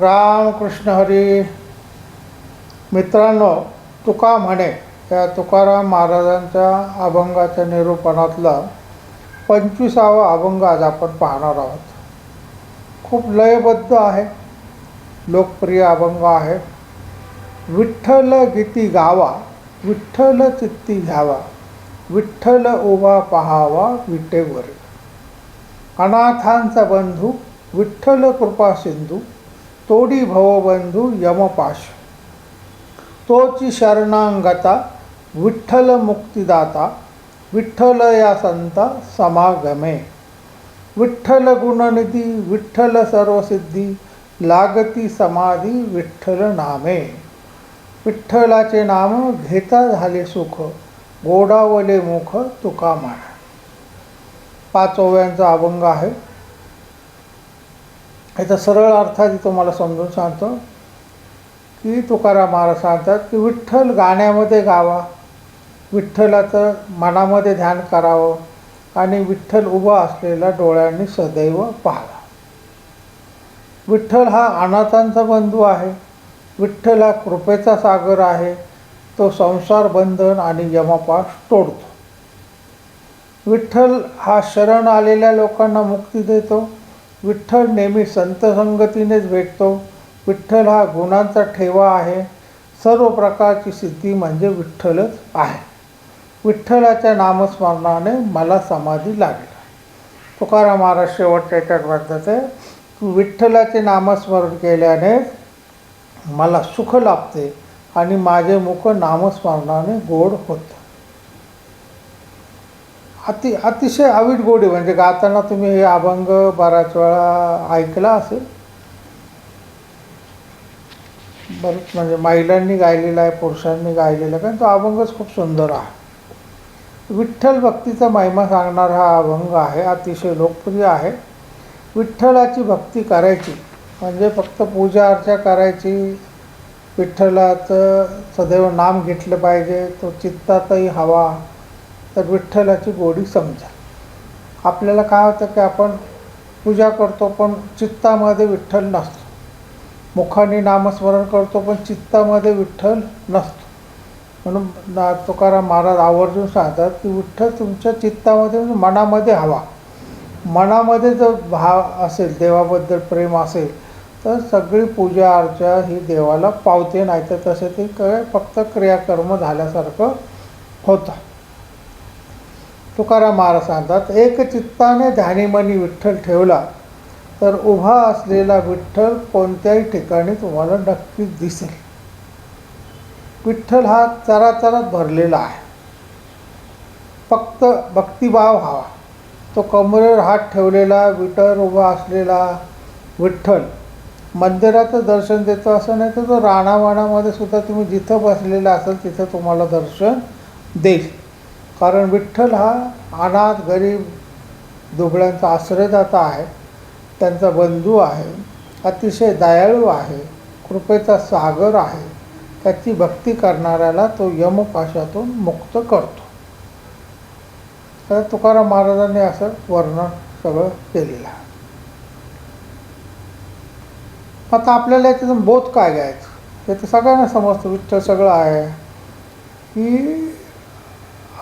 रामकृष्ण हरी. मित्रांनो तुका म्हणे या तुकाराम महाराजांच्या अभंगाच्या निरूपणातला पंचवीसावा अभंग आज आपण पाहणार आहोत. खूप लयबद्ध आहे. लोकप्रिय अभंग आहे. विठ्ठल गीती गावा विठ्ठल चित्ती घ्यावा विठ्ठल उभा पहावा विटेवर. अनाथांचा बंधू विठ्ठल कृपा सिंधू तोडी भवबंधू यमपाश। तोची शरणांगता विठ्ठल मुक्तिदाता विठ्ठल या संता समागमे। विठ्ठल गुणनिधी विठ्ठल सर्वसिद्धी लागती समाधी विठ्ठल नामे। विठ्ठलाचे नाम घेता झाले सुख गोडावले मुख तुका माळ पाचोव्यांचा अभंग आहे याचा सरळ अर्थात तुम्हाला समजून सांगतो की तुकाराम महाराज सांगतात की विठ्ठल गाण्यामध्ये गावा विठ्ठलाचं मनामध्ये ध्यान करावं आणि विठ्ठल उभा असलेला डोळ्यांनी सदैव पाहावा. विठ्ठल हा अनाथांचा बंधू आहे विठ्ठल हा कृपेचा सागर आहे तो संसार बंधन आणि यमपाश तोडतो. विठ्ठल हा शरण आलेल्या लोकांना मुक्ती देतो विठ्ठल नेहमी संतसंगतीनेच भेटतो. विठ्ठल हा गुणांचा ठेवा आहे. सर्व प्रकारची सिद्धी म्हणजे विठ्ठलच आहे. विठ्ठलाच्या नामस्मरणाने मला समाधी लागली. तुकाराम महाराज शेवटच्या म्हणतात आहे की विठ्ठलाचे नामस्मरण केल्याने मला सुख लाभते आणि माझे मुख नामस्मरणाने गोड होतं. अति अतिशय आवीट गोडी म्हणजे गाताना तुम्ही हे अभंग बऱ्याच वेळा ऐकला असेल. बरंच म्हणजे महिलांनी गायलेला आहे पुरुषांनी गायलेला आहे. कारण तो अभंगच खूप सुंदर आहे. विठ्ठल भक्तीचा महिमा सांगणारा हा अभंग आहे. अतिशय लोकप्रिय आहे. विठ्ठलाची भक्ती करायची. म्हणजे फक्त पूजा अर्चा करायची. विठ्ठलाचं सदैव नाम घेतलं पाहिजे. तो चित्तातही हवा. तर विठ्ठलाची गोडी समजा. आपल्याला काय होतं की आपण पूजा करतो पण चित्तामध्ये विठ्ठल नसतो. मुखाने नामस्मरण करतो पण चित्तामध्ये विठ्ठल नसतो. म्हणून ना तुकाराम महाराज आवर्जून सांगतात की विठ्ठल तुमच्या चित्तामध्ये म्हणजे मनामध्ये हवा. मनामध्ये जर भाव असेल देवाबद्दल प्रेम असेल तर सगळी पूजा अर्चा ही देवाला पावते नाही तर तसे ते काय फक्त क्रियाकर्म झाल्यासारखं होतं. तुकाराम महाराज सांगतात एक चित्ताने ध्यानीमनी विठ्ठल ठेवला तर उभा असलेला विठ्ठल कोणत्याही ठिकाणी तुम्हाला नक्कीच दिसेल. विठ्ठल हा चराचरात भरलेला आहे. फक्त भक्तिभाव हवा. तो कमरेवर हात ठेवलेला विठ्ठल उभा असलेला विठ्ठल मंदिराचं दर्शन देतो असं नाही तर तो राणावाणामध्ये सुद्धा तुम्ही जिथं बसलेला असेल तिथं तुम्हाला दर्शन देईल. कारण विठ्ठल हा अनाथ गरीब दुबळ्यांचा आश्रयदाता आहे. त्यांचा बंधू आहे. अतिशय दयाळू आहे. कृपेचा सागर आहे. त्याची भक्ती करणाऱ्याला तो यमपाशातून मुक्त करतो. तर तुकाराम महाराजांनी असं वर्णन सगळं केलेलं आहे. आता आपल्याला याच्यातून बोध काय घ्यायचं? हे तर सगळ्यांना समजतं. विठ्ठल सगळं आहे. की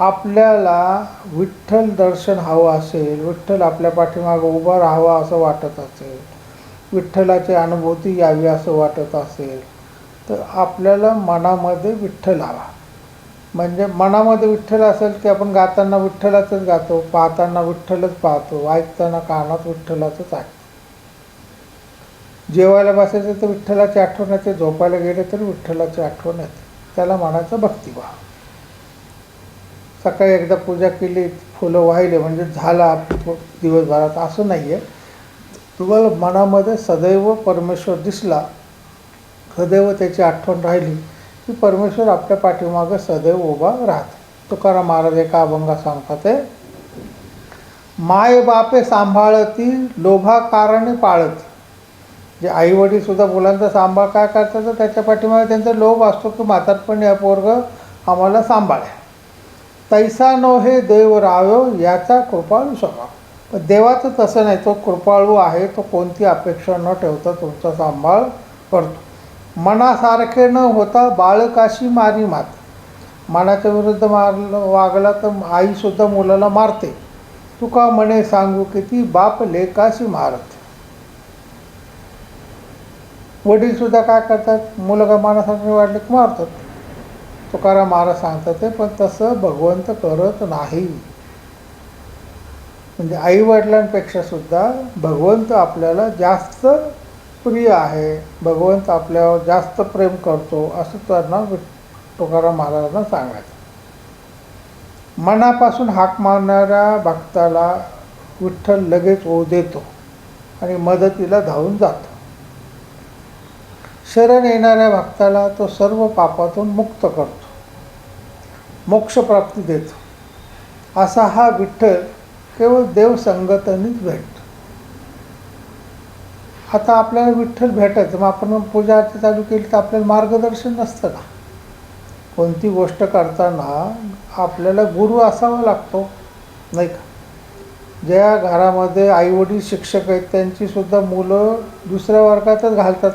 आपल्याला विठ्ठल दर्शन हवं असेल विठ्ठल आपल्या पाठीमागं उभा राहावा असं वाटत असेल विठ्ठलाची अनुभूती यावी असं वाटत असेल तर आपल्याला मनामध्ये विठ्ठल हवा. म्हणजे मनामध्ये विठ्ठल असेल की आपण गाताना विठ्ठलाचंच गातो पाहताना विठ्ठलच पाहतो ऐकताना कानात विठ्ठलाचंच ऐकतो. जेवायला बसायचं तर विठ्ठलाची आठवण येते झोपायला गेले तरी विठ्ठलाची आठवण येते. त्याला म्हणायचं भक्तिभाव. सकाळी एकदा पूजा केली फुलं वाहिले म्हणजे झाला दिवसभरात असं नाही आहे तुम्हाला मनामध्ये सदैव परमेश्वर दिसला सदैव त्याची आठवण राहिली की परमेश्वर आपल्या पाठीमागं सदैव उभा राहतो. तुकाराम महाराज एका अभंगा सांगतात ते माय बापे सांभाळती लोभा कारणे पाळती. जे आईवडीलसुद्धा मुलांचा सांभाळ काय करतात तर त्याच्या पाठीमागे त्यांचा लोभ असतो की म्हातारपणी या पोरग आम्हाला सांभाळ्या. तैसा नो हे देव राव याचा कृपाळू स्वभाव पण देवाचं तसं नाही तो कृपाळू आहे तो कोणती अपेक्षा न ठेवता तुमचा सांभाळ करतो. मनासारखे न होता बाळकाशी मारी मात मनाच्या विरुद्ध मारलं वागला तर आईसुद्धा मुलाला मारते. तुका म्हणे सांगू किती बाप लेकाशी मारत. वडीलसुद्धा काय करतात? मुलगा मनासारखे वाढले की मारतात. तुकाराम महाराज सांगतात ते पण तसं भगवंत करत नाही. म्हणजे आईवडिलांपेक्षा सुद्धा भगवंत आपल्याला जास्त प्रिय आहे. भगवंत आपल्यावर जास्त प्रेम करतो असं त्यांना तुकाराम महाराजांना सांगायचं. मनापासून हाक मारणाऱ्या भक्ताला विठ्ठल लगेच ओ देतो आणि मदतीला धावून जातो. शरण येणाऱ्या भक्ताला तो सर्व पापातून मुक्त करतो. मोक्षप्राप्ती देतो. असा हा विठ्ठल केवळ देवसंगतीनेच भेटतो. आता आपल्याला विठ्ठल भेटायचं मग आपण पूजा अर्चा चालू केली तर आपल्याला मार्गदर्शन नसतं का? कोणती गोष्ट करताना आपल्याला गुरु असावा लागतो नाही का? ज्या घरामध्ये आईवडील शिक्षक आहेत त्यांचीसुद्धा मुलं दुसऱ्या वर्गातच घालतात.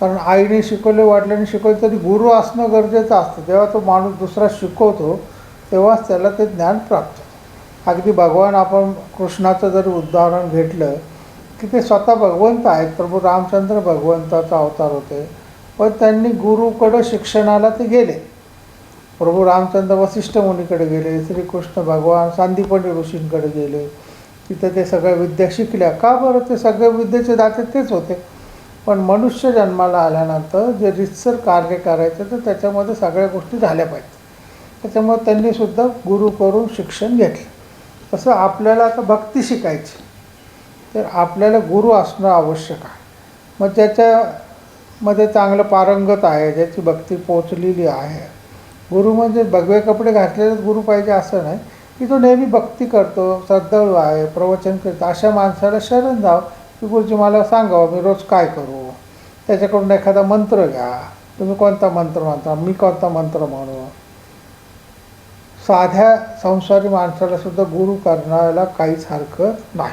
कारण आईने शिकवले वाटल्याने शिकवले तरी गुरु असणं गरजेचं असतं. जेव्हा तो माणूस दुसरा शिकवतो तेव्हाच त्याला ते ज्ञान प्राप्त होतं. अगदी भगवान आपण कृष्णाचं जर उदाहरण घेतलं की ते स्वतः भगवंत आहेत. प्रभू रामचंद्र भगवंताचा अवतार होते. पण त्यांनी गुरुकडं शिक्षणाला ते गेले. प्रभू रामचंद्र वसिष्ठ मुनीकडे गेले. श्रीकृष्ण भगवान सांदीपणी ऋषींकडे गेले. तिथं ते सगळ्या विद्या शिकल्या. का बरं? ते सगळे विद्येचे दाते तेच होते. पण मनुष्य जन्माला आल्यानंतर जे रितसर कार्य करायचं तर त्याच्यामध्ये सगळ्या गोष्टी झाल्या पाहिजेत. त्याच्यामुळे त्यांनीसुद्धा गुरु करून शिक्षण घेतलं. तसं आपल्याला आता भक्ती शिकायची. तर आपल्याला गुरु असणं आवश्यक आहे. मग ज्याच्यामध्ये चांगलं पारंगत आहे ज्याची भक्ती पोचलेली आहे. गुरु म्हणजे भगवे कपडे घातलेलेच गुरु पाहिजे असं नाही. की तो नेहमी भक्ती करतो श्रद्धाळू आहे प्रवचन करतो. अशा माणसाला शरण जावं. की गुरुजी मला सांगावं मी रोज काय करू? त्याच्याकडून एखादा मंत्र घ्या. तुम्ही कोणता मंत्र म्हणता? मी कोणता मंत्र म्हणू? साध्या संसारी माणसाला सुद्धा गुरु करण्याला काहीच हरकत नाही.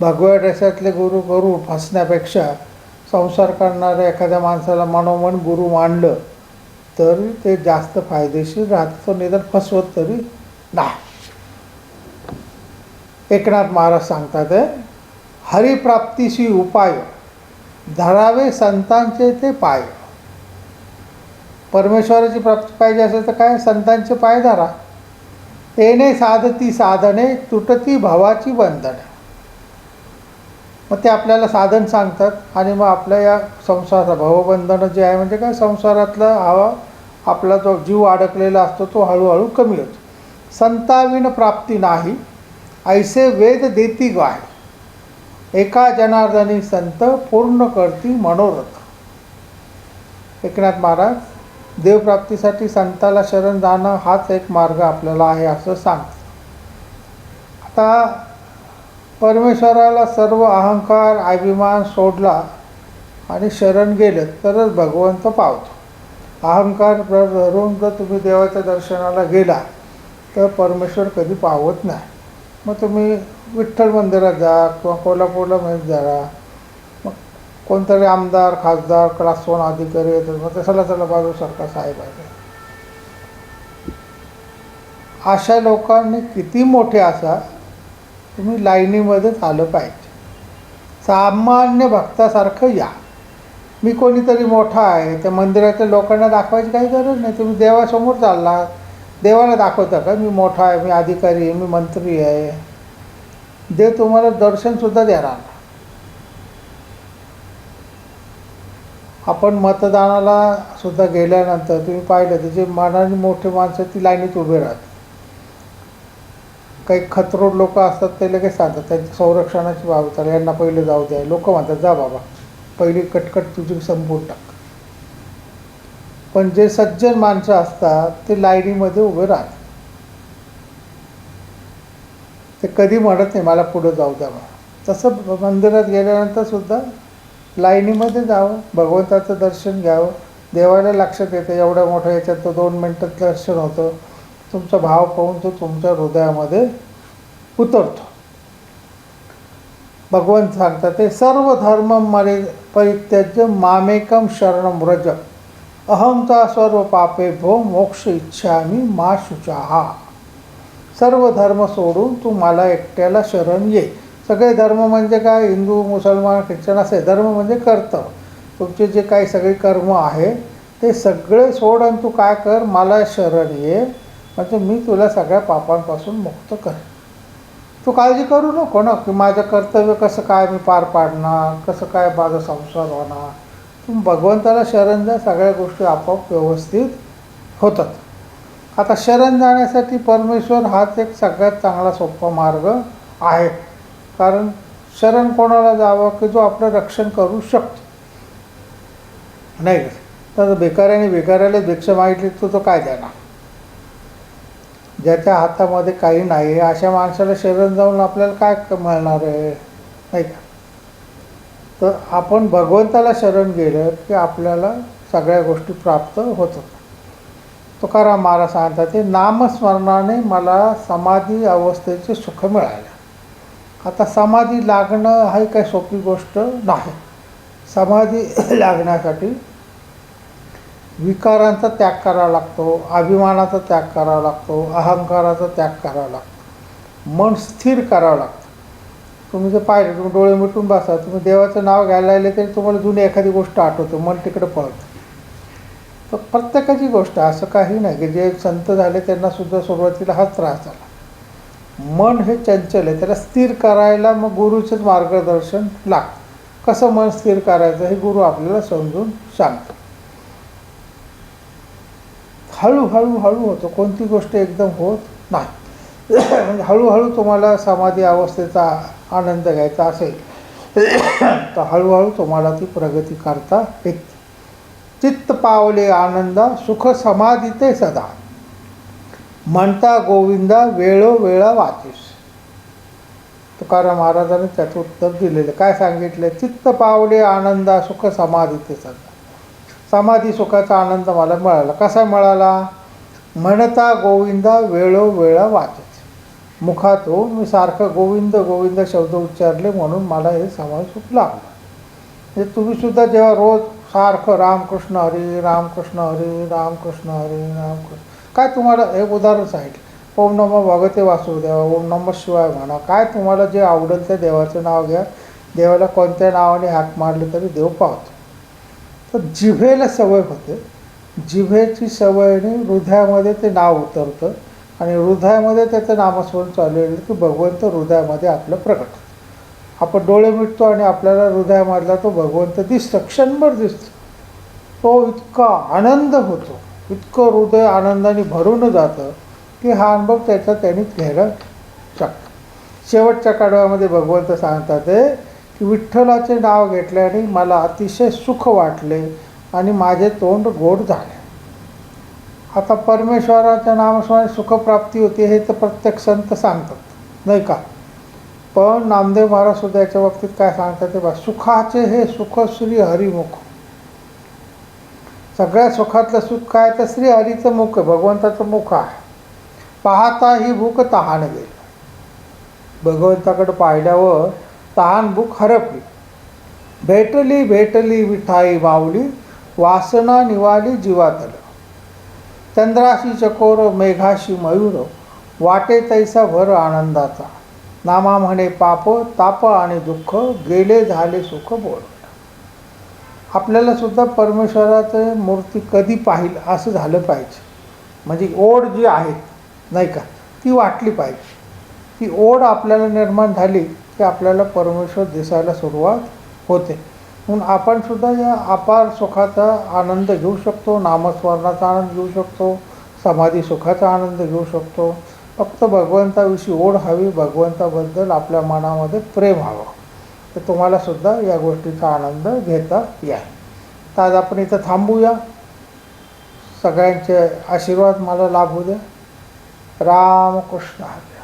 भगव्या ड्रेसातले गुरु करू फसण्यापेक्षा संसार करणाऱ्या एखाद्या माणसाला मनोमन गुरु मांडलं तरी ते जास्त फायदेशीर राहतं तो निदान फसवत तरी नाही. एकनाथ महाराज सांगतात आहे, हरिप्राप्तीशी उपाय. धरावे संतांचे ते पाय. परमेश्वराची प्राप्ती पाहिजे असेल तर काय? संतांचे पाय धरा. तेने साधती साधने तुटती भावाची बंधने. मग ते आपल्याला साधन सांगतात आणि मग आपल्या या संसार भावबंधनं जे आहे म्हणजे काय? संसारातला हवा आपला जो जीव अडकलेला असतो तो हळूहळू कमी होतो. संताविन प्राप्ती नाही. ऐसे वेद देती गाय. एका जनार्दनी संत पूर्ण करती मनोरथ. एकनाथ महाराज देवप्राप्तीसाठी संताला शरण जाणं हाच एक मार्ग आपल्याला आहे असं सांगतं आता परमेश्वराला सर्व अहंकार अभिमान सोडला आणि शरण गेलं तरच भगवंत पावतो. अहंकार प्र धरून जर तुम्ही देवाच्या दर्शनाला गेला तर परमेश्वर कधी पावत नाही. मग तुम्ही विठ्ठल मंदिरात जा किंवा कोल्हापूरला मध्ये जा. मग कोणतरी आमदार खासदार क्लास वन अधिकारी येतात. मग ते चला चला सरकार साहेब आहे अशा लोकांनी किती मोठे असा तुम्ही लाईनीमध्येच आलं पाहिजे. सामान्य भक्तासारखं या. मी कोणीतरी मोठा आहे त्या मंदिरातल्या लोकांना दाखवायची काही गरज नाही. तुम्ही देवासमोर चालला देवाला दाखवता का? मी मोठा आहे मी अधिकारी आहे मी मंत्री आहे. देव तुम्हाला दर्शनसुद्धा देणार. आपण मतदानाला सुद्धा गेल्यानंतर तुम्ही पाहिलं तर जे मनाने मोठे माणसं ती लाईनीत उभे राहतात. काही खतरोड लोक असतात ते लगेच सांगतात त्यांच्या संरक्षणाची बाबत यांना पहिले जाऊ द्या. लोक म्हणतात जा बाबा पहिली कटकट तुझी संपून टाक. पण जे सज्जन माणसं असतात ते लाईनीमध्ये उभे राहतात. ते कधी म्हणत नाही मला पुढं जाऊ द्या म्हणून. तसं मंदिरात गेल्यानंतर सुद्धा लाईनीमध्ये जावं भगवंताचं दर्शन घ्यावं देवाला लक्षात येतं एवढ्या मोठ्या याच्यात तर दोन मिनटात दर्शन होतं. तुमचा भाव पाहून तो तुमच्या हृदयामध्ये उतरतो. भगवंत सांगतात ते सर्व धर्म मरे परित्यज्य मामेकम शरण व्रज. अहमता सर्व पापे भो मोक्ष इच्छामी मा शुचाहा सर्व धर्म सोडून तू मला एकट्याला शरण ये. सगळे धर्म म्हणजे काय? हिंदू मुसलमान ख्रिश्चन असे. धर्म म्हणजे कर्तव्य तुमचे जे काही सगळे कर्म आहे ते सगळे सोड आणि तू काय कर? मला शरण ये. म्हणजे मी तुला सगळ्या पापांपासून मुक्त करेन. तू काळजी करू नको ना. की माझं कर्तव्य कसं काय मी पार पाडणार? कसं काय माझा संसार होणार? तू भगवंताला शरण द्या. सगळ्या गोष्टी आपोआप व्यवस्थित होतात. आता शरण जाण्यासाठी परमेश्वर हाच एक सगळ्यात चांगला सोपा मार्ग आहे. कारण शरण कोणाला जावं की जो आपलं रक्षण करू शकतो? नाही तर भिकाऱ्याने भिकाऱ्याला भिक्षा मागितली तो तो काय देणार? ज्याच्या हातामध्ये काही नाही. अशा माणसाला शरण जाऊन आपल्याला काय मिळणार आहे? नाही का? तर आपण भगवंताला शरण गेलं की आपल्याला सगळ्या गोष्टी प्राप्त होतात. तुकाराम महाराज सांगतात ते नामस्मरणाने मला समाधी अवस्थेचे सुख मिळाले. आता समाधी लागणं ही काही सोपी गोष्ट नाही. समाधी लागण्यासाठी विकारांचा त्याग करावा लागतो अभिमानाचा त्याग करावा लागतो अहंकाराचा त्याग करावा लागतो. मन स्थिर करावं लागतं. तुम्ही जर पाहिलं तुम्ही डोळे मिटून बसा तुम्ही देवाचं नाव घ्यायला लागले तरी तुम्हाला जुनी एखादी गोष्ट आठवते मन तिकडे पळतं. तर प्रत्येकाची गोष्ट असं काही नाही की जे संत झाले त्यांना सुद्धा सुरुवातीला हाच त्रास झाला. मन हे चंचल आहे त्याला स्थिर करायला मग गुरुचंच मार्गदर्शन लागतं. कसं मन स्थिर करायचं हे गुरु आपल्याला समजून सांगतो. हळूहळू हळू होतो कोणती गोष्ट एकदम होत नाही. म्हणजे हळूहळू तुम्हाला समाधी अवस्थेचा आनंद घ्यायचा असेल तर हळूहळू तुम्हाला ती प्रगती करता येते. चित्त पावले आनंदा सुख समाधीते सदा. म्हणता गोविंदा वेळोवेळा वाचीस. तुकाराम महाराजांनी त्याचं उत्तर दिलेलं. काय सांगितलं? चित्त पावले आनंदा सुख समाधीते सदा. समाधी सुखाचा आनंद मला मिळाला. कसा मिळाला? म्हणता गोविंदा वेळोवेळा वाचत मुखातून मी सारखं गोविंद गोविंद शब्द उच्चारले म्हणून मला हे समाज सुख लागलं. म्हणजे तुम्हीसुद्धा जेव्हा रोज सारखं रामकृष्ण हरी रामकृष्ण हरी रामकृष्ण हरी रामकृष्ण. काय तुम्हाला हे उदाहरण सांगितलं. ओम नम भगवते वासुदेवा ओम नम शिवाय म्हणा. काय तुम्हाला जे आवडेल त्या देवाचं नाव घ्या. देवाला कोणत्या नावाने हाक मारले तरी देव पावतो तर जिभेला सवय होते. जिभेची सवयने हृदयामध्ये ते नाव उतरतं आणि हृदयामध्ये त्याचं नामस्मरण चालू की भगवंत हृदयामध्ये आपलं प्रकट आपण डोळे मिटतो आणि आपल्याला हृदयामधला तो भगवंत दिसतो. क्षणभर दिसतो. तो इतका आनंद होतो. इतकं हृदय आनंदाने भरून जातं की हा अनुभव त्याचा त्यांनी घ्यायला शक शेवटच्या काढव्यामध्ये भगवंत सांगतात ते की विठ्ठलाचे नाव घेतल्याने मला अतिशय सुख वाटले आणि माझे तोंड गोड झाले. आता परमेश्वराच्या नामस्मरणाने सुखप्राप्ती होते हे तर प्रत्येक संत सांगतात. नाही का? पण नामदेव महाराज सुद्धा याच्या बाबतीत काय सांगतात ते बा सुखाचे हे सुख श्री हरिमुख. सगळ्या सुखातलं सुख काय तर श्री हरीचं मुख भगवंताचं मुख आहे. पाहता ही भूक तहान गेली भगवंताकडे पाहिल्यावर तहान भूक हरपली. भेटली भेटली विठाई बावली वासना निवाली जीवातल. चंद्राशी चकोर मेघाशी मयूर वाटे तैसा भर आनंदाचा. नामा म्हणे पाप ताप आणि दुःख गेले झाले सुख बोल आपल्याला सुद्धा परमेश्वराचं मूर्ती कधी पाहिल असं झालं पाहिजे. म्हणजे ओढ जी आहे नाही का ती वाटली पाहिजे. ती ओढ आपल्याला निर्माण झाली की आपल्याला परमेश्वर दिसायला सुरुवात होते. म्हणून आपण सुद्धा या अपार सुखाचा आनंद घेऊ शकतो नामस्मरणाचा आनंद घेऊ शकतो समाधी सुखाचा आनंद घेऊ शकतो. फक्त भगवंताविषयी ओढ हवी भगवंताबद्दल आपल्या मनामध्ये प्रेम हवं. तर तुम्हालासुद्धा या गोष्टीचा आनंद घेता या. तर आज आपण इथं थांबूया. सगळ्यांचे आशीर्वाद मला लाभू द्या. रामकृष्ण हरे.